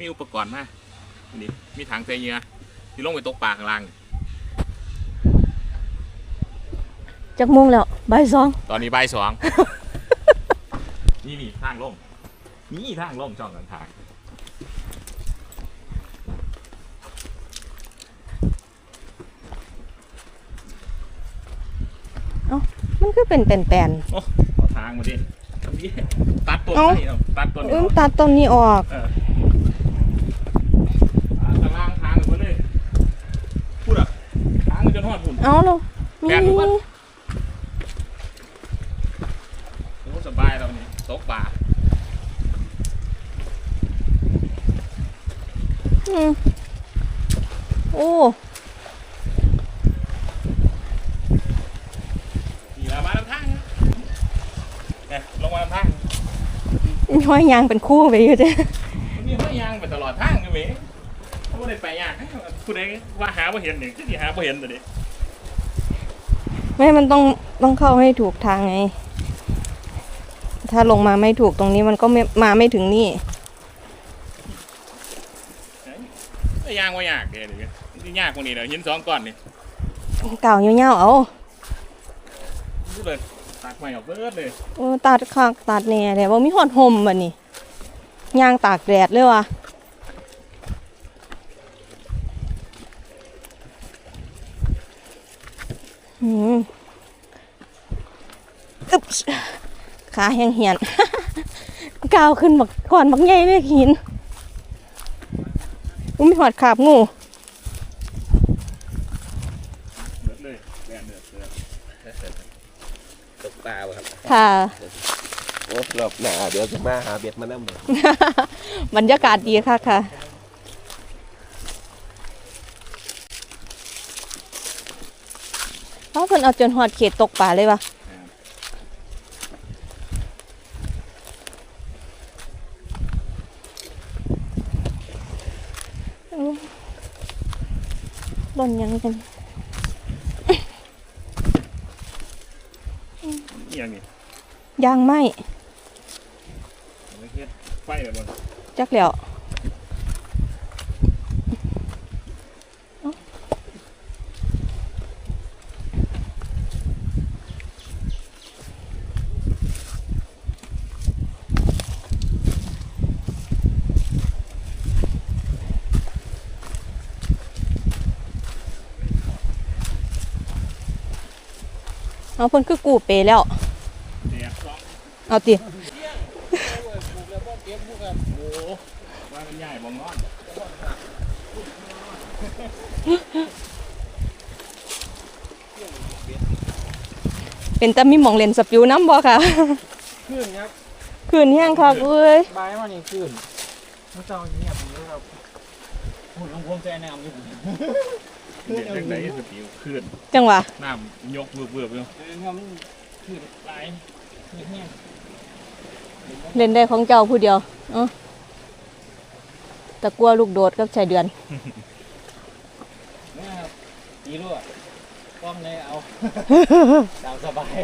มีอุปกรณ์มานี่มีถังใส่เหยื่อที่ลงไปตกปลาข้างล่าง จักโมงแล้วบ่ายสองตอนนี้บ่ายสอง นี่นี่ทางลง นี่ทางลงช่องกันทางมันคือเป็นแป่นโอ้ขอทางมาดิตรงนี้ตัดต้นเอ้านี่เอาตัดต้นๆนี่เอิ้เอามตัดต้นนี้ออก เอออ่าข้างล่างทางไปเลยพูดอะทางมัน จนหอดพุ่น เอาเนาะแป่นหมดโอ้สบายแล้วนี่ตกปลาอืมโอ้นี่ละมาลำทางนะเนี่ยลงมาลำทางห้อยยางเป็นคู่ไปอยู่จ้ะ มันมีห้อยยางไปตลอดทางเลยเว้ยเขา ไม่ได้ไปยากผู้ใดว่าหาบ่เห็นหนึ่งที่หาบ่เห็นตัวนี้ไม่มันต้องต้องเข้าให้ถูกทางไง ถ้าลงมาไม่ถูกตรงนี้มันก็ไม่มาไม่ถึงนี่ก็ยางว่ายากเลยนี่ที่ยากกว่านี้เดี๋ยวหินสองก้อนนี่เก่าเงี้ยวๆเอาพูดเลยตักไม่ออกเบิดเลยโอ้ตัดคักตัดแหน่แต่ว่ามีหอดห่มบ่นี่ยางตากแดดเลยว่ะ อืมอึ๊บขาแห้งเหียนก้าวขึ้นบักก่อนบักใหญ่เลยหินอุ้ยมีหอดขาบงูเบิดเลยแบนเดือดเดือดตกปลาบ่ครับ ค่ะโอ้รอบหน้าเดี๋ยวจะมาหาเบ็ดมานั่งเลยบรรยากาศดีค่ะค่ะ เอาเพิ่นเอาจนหอดเขตตกป่าเลยวะเอาหล่นยังกันเอียงนี่ยางไหมไม่เฮ็ดไฟแบบบนจักแล้ว เอาเพิ่นคือกูเปแล้วเอาติโอ้ว่ามันใหญ่บ่งนอนเป็นตามีมองเลนสปิวน้ำบ่ค่ะขึ้นครับคืนแห้งค่ะเอ้ยบายมันยังขึ้นมันเจ้าเงียบอยู่ครับหุ่นของผมใจแนวอยู่ เด็กจังไดสติวขึ้นจังหวะน้ำยกเบือบๆอยู่เออครับมันขึ้นหลายขึ้นแห้งเล่นได้ของเจ้าผู้เดียวเออตะกลัวลูกโดดกับชายเดือนนะครับตีรั่วกล้องเลยเอาตามสบาย